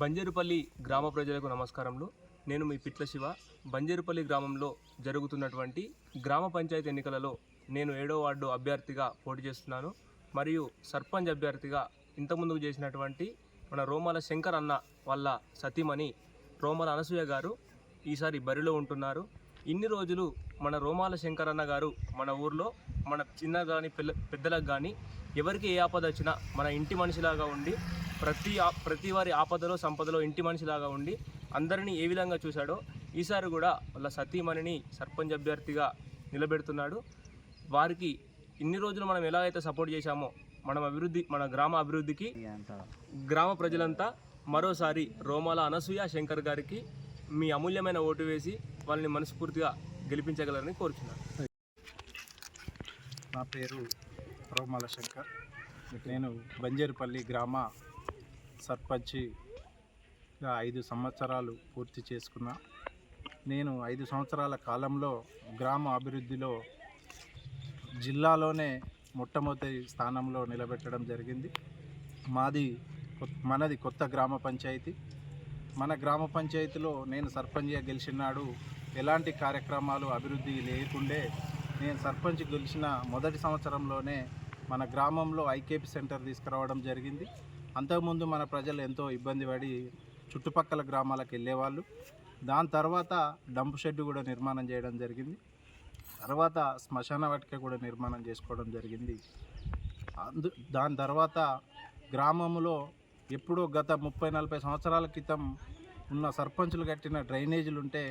బంజరుపల్లి గ్రామ ప్రజలకు నమస్కారములు. నేను మీ పిట్ల శివ. బంజరుపల్లి గ్రామంలో జరుగుతున్నటువంటి గ్రామ పంచాయతీ ఎన్నికలలో నేను ఏడో వార్డు అభ్యర్థిగా పోటీ చేస్తున్నాను. మరియు సర్పంచ్ అభ్యర్థిగా ఇంతకుముందు చేసినటువంటి మన రోమాల శంకర్ అన్న వాళ్ళ సతీమణి రోమాల అనసూయ గారు ఈసారి బరిలో ఉంటున్నారు. ఇన్ని రోజులు మన రోమాల శంకర్ అన్న గారు మన ఊర్లో మన చిన్న కానీ పిల్ల పెద్దలకు కానీ ఎవరికి ఏ ఆపద వచ్చినా మన ఇంటి మనిషిలాగా ఉండి ప్రతి ఆ- ప్రతి వారి ఆపదలో సంపదలో ఇంటి మనిషిలాగా ఉండి అందరినీ ఏ విధంగా చూశాడో ఈసారి కూడా వాళ్ళ సతీమణిని సర్పంచ్ అభ్యర్థిగా నిలబెడుతున్నాడు. వారికి ఇన్ని రోజులు మనం ఎలా అయితే సపోర్ట్ చేశామో మనం అభివృద్ధి మన గ్రామ అభివృద్ధికి గ్రామ ప్రజలంతా మరోసారి రోమాల అనసూయ శంకర్ గారికి మీ అమూల్యమైన ఓటు వేసి వాళ్ళని మనస్ఫూర్తిగా గెలిపించగలరని కోరుచున్నాను. నా పేరు రోమాల శంకర్. నేను బంజేరుపల్లి గ్రామ సర్పంచ్గా ఐదు సంవత్సరాలు పూర్తి చేసుకున్నా. నేను ఐదు సంవత్సరాల కాలంలో గ్రామ అభివృద్ధిలో జిల్లాలోనే మొట్టమొదటి స్థానంలో నిలబెట్టడం జరిగింది. మాది మనది కొత్త గ్రామ పంచాయతీ. మన గ్రామ పంచాయతీలో నేను సర్పంచ్గా గెలిచినాడు ఎలాంటి కార్యక్రమాలు అభివృద్ధి లేకుండే నేను సర్పంచ్ గెలిచిన మొదటి సంవత్సరంలోనే మన గ్రామంలో ఐకేపీ సెంటర్ తీసుకురావడం జరిగింది. అంతకుముందు మన ప్రజలు ఎంతో ఇబ్బంది పడి చుట్టుపక్కల గ్రామాలకు వెళ్ళేవాళ్ళు. దాని తర్వాత డంప్ షెడ్ కూడా నిర్మాణం చేయడం జరిగింది. తర్వాత శ్మశాన వాటిక కూడా నిర్మాణం చేసుకోవడం జరిగింది. అందు దాని తర్వాత గ్రామంలో ఎప్పుడో గత ముప్పై నలభై సంవత్సరాల క్రితం ఉన్న సర్పంచులు కట్టిన డ్రైనేజీలు ఉంటే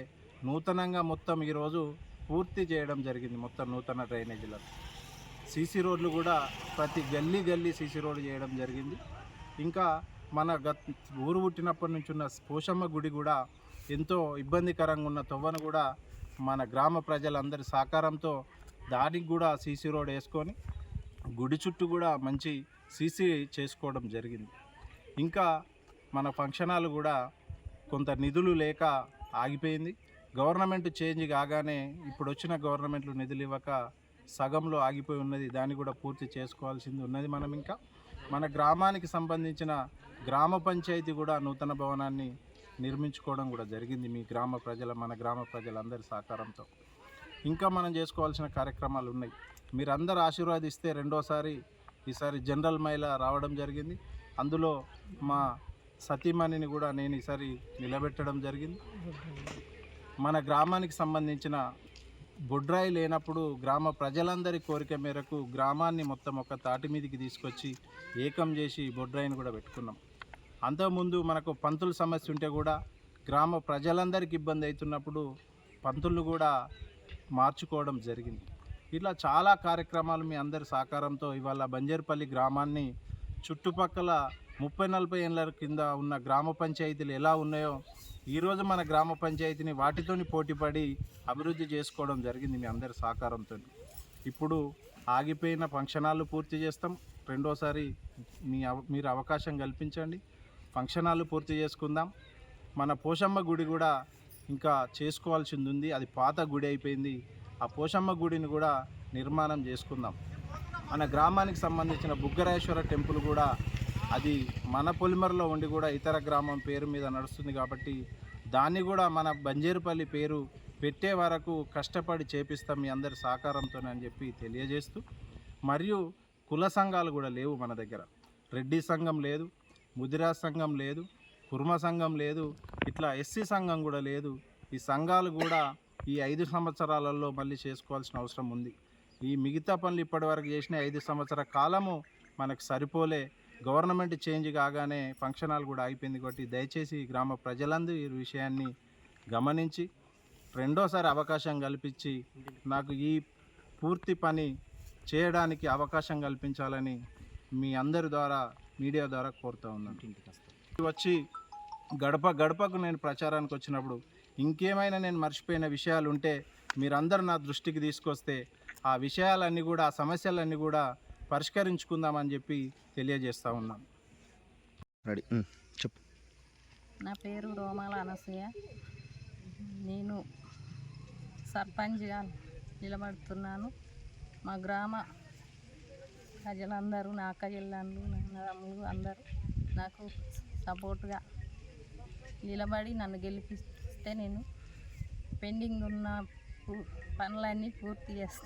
నూతనంగా మొత్తం ఈరోజు పూర్తి చేయడం జరిగింది మొత్తం నూతన డ్రైనేజీలను సీసీ రోడ్లు కూడా ప్రతి గల్లీ గల్లీ సీసీ రోడ్లు చేయడం జరిగింది. ఇంకా మన గత ఊరు పుట్టినప్పటి నుంచి ఉన్న పోషమ్మ గుడి కూడా ఎంతో ఇబ్బందికరంగా ఉన్న తొవ్వను కూడా మన గ్రామ ప్రజలందరి సహకారంతో దానికి కూడా సీసీ రోడ్ వేసుకొని గుడి చుట్టూ కూడా మంచి సీసీ చేసుకోవడం జరిగింది. ఇంకా మన ఫంక్షన్ హాల్ కూడా కొంత నిధులు లేక ఆగిపోయింది. గవర్నమెంట్ చేంజ్ కాగానే ఇప్పుడు వచ్చిన గవర్నమెంట్లు నిధులు ఇవ్వక సగంలో ఆగిపోయి ఉన్నది. దాన్ని కూడా పూర్తి చేసుకోవాల్సింది ఉన్నది మనం ఇంకా. మన గ్రామానికి సంబంధించిన గ్రామ పంచాయతీ కూడా నూతన భవనాన్ని నిర్మించుకోవడం కూడా జరిగింది మీ గ్రామ ప్రజల మన గ్రామ ప్రజలందరి సహకారంతో. ఇంకా మనం చేసుకోవాల్సిన కార్యక్రమాలు ఉన్నాయి. మీరందరూ ఆశీర్వాదిస్తే రెండోసారి ఈసారి జనరల్ మహిళ రావడం జరిగింది. అందులో మా సతీమణిని కూడా నేను ఈసారి నిలబెట్టడం జరిగింది. మన గ్రామానికి సంబంధించిన బొడ్రాయి లేనప్పుడు గ్రామ ప్రజలందరి కోరిక మేరకు గ్రామాన్ని మొత్తం ఒక తాటి మీదకి తీసుకొచ్చి ఏకం చేసి బొడ్రాయిని కూడా పెట్టుకున్నాం. అంతకుముందు మనకు పంతుల సమస్య ఉంటే కూడా గ్రామ ప్రజలందరికీ ఇబ్బంది అవుతున్నప్పుడు పంతులు కూడా మార్చుకోవడం జరిగింది. ఇట్లా చాలా కార్యక్రమాలు మీ అందరి సహకారంతో ఇవాళ బంజర్పల్లి గ్రామాన్ని చుట్టుపక్కల ముప్పై నలభై ఏళ్ళ కింద ఉన్న గ్రామ పంచాయతీలు ఎలా ఉన్నాయో ఈరోజు మన గ్రామ పంచాయతీని వాటితోని పోటీపడి అభివృద్ధి చేసుకోవడం జరిగింది మీ అందరి సహకారంతో. ఇప్పుడు ఆగిపోయిన ఫంక్షనాలు పూర్తి చేస్తాం. రెండోసారి మీ అవ- మీరు అవకాశం కల్పించండి. ఫంక్షనాలు పూర్తి చేసుకుందాం. మన పోషమ్మ గుడి కూడా ఇంకా చేసుకోవాల్సింది ఉంది అది పాత గుడి అయిపోయింది. ఆ పోషమ్మ గుడిని కూడా నిర్మాణం చేసుకుందాం. మన గ్రామానికి సంబంధించిన బుగ్గరాయేశ్వర టెంపుల్ కూడా అది మన పొలిమరలో ఉండి కూడా ఇతర గ్రామం పేరు మీద నడుస్తుంది కాబట్టి దాన్ని కూడా మన బంజేరుపల్లి పేరు పెట్టే వరకు కష్టపడి చేపిస్తాం మీ అందరి సహకారంతోనని చెప్పి తెలియజేస్తూ మరియు కుల సంఘాలు కూడా లేవు మన దగ్గర. రెడ్డి సంఘం లేదు ముదిరా సంఘం లేదు కుర్మ సంఘం లేదు ఇట్లా ఎస్సీ సంఘం కూడా లేదు. ఈ సంఘాలు కూడా ఈ ఐదు సంవత్సరాలలో మళ్ళీ చేసుకోవాల్సిన అవసరం ఉంది. ఈ మిగతా పనులు ఇప్పటివరకు చేసిన ఐదు సంవత్సర కాలము మనకు సరిపోలే. గవర్నమెంట్ చేంజ్ కాగానే ఫంక్షన్ హాల్ కూడా అయిపోయింది కాబట్టి దయచేసి గ్రామ ప్రజలందరూ ఈ విషయాన్ని గమనించి రెండోసారి అవకాశం కల్పించి నాకు ఈ పూర్తి పని చేయడానికి అవకాశం కల్పించాలని మీ అందరి ద్వారా మీడియా ద్వారా కోరుతూ ఉన్నాను. వచ్చి గడప గడపకు నేను ప్రచారానికి వచ్చినప్పుడు ఇంకేమైనా నేను మర్చిపోయిన విషయాలు ఉంటే మీరందరూ నా దృష్టికి తీసుకొస్తే ఆ విషయాలన్నీ కూడా ఆ సమస్యలన్నీ కూడా పరిష్కరించుకుందామని చెప్పి తెలియజేస్తూ ఉన్నాను రెడీ. చెప్పు. నా పేరు రోమాల అనసూయ. నేను సర్పంచ్గా నిలబడుతున్నాను. మా గ్రామ ప్రజలందరూ నా అక్క చెల్లెళ్ళు నా అందరూ నాకు సపోర్ట్గా నిలబడి నన్ను గెలిపిస్తే నేను పెండింగ్ ఉన్న పూ- పనులన్నీ పూర్తి చేస్తాను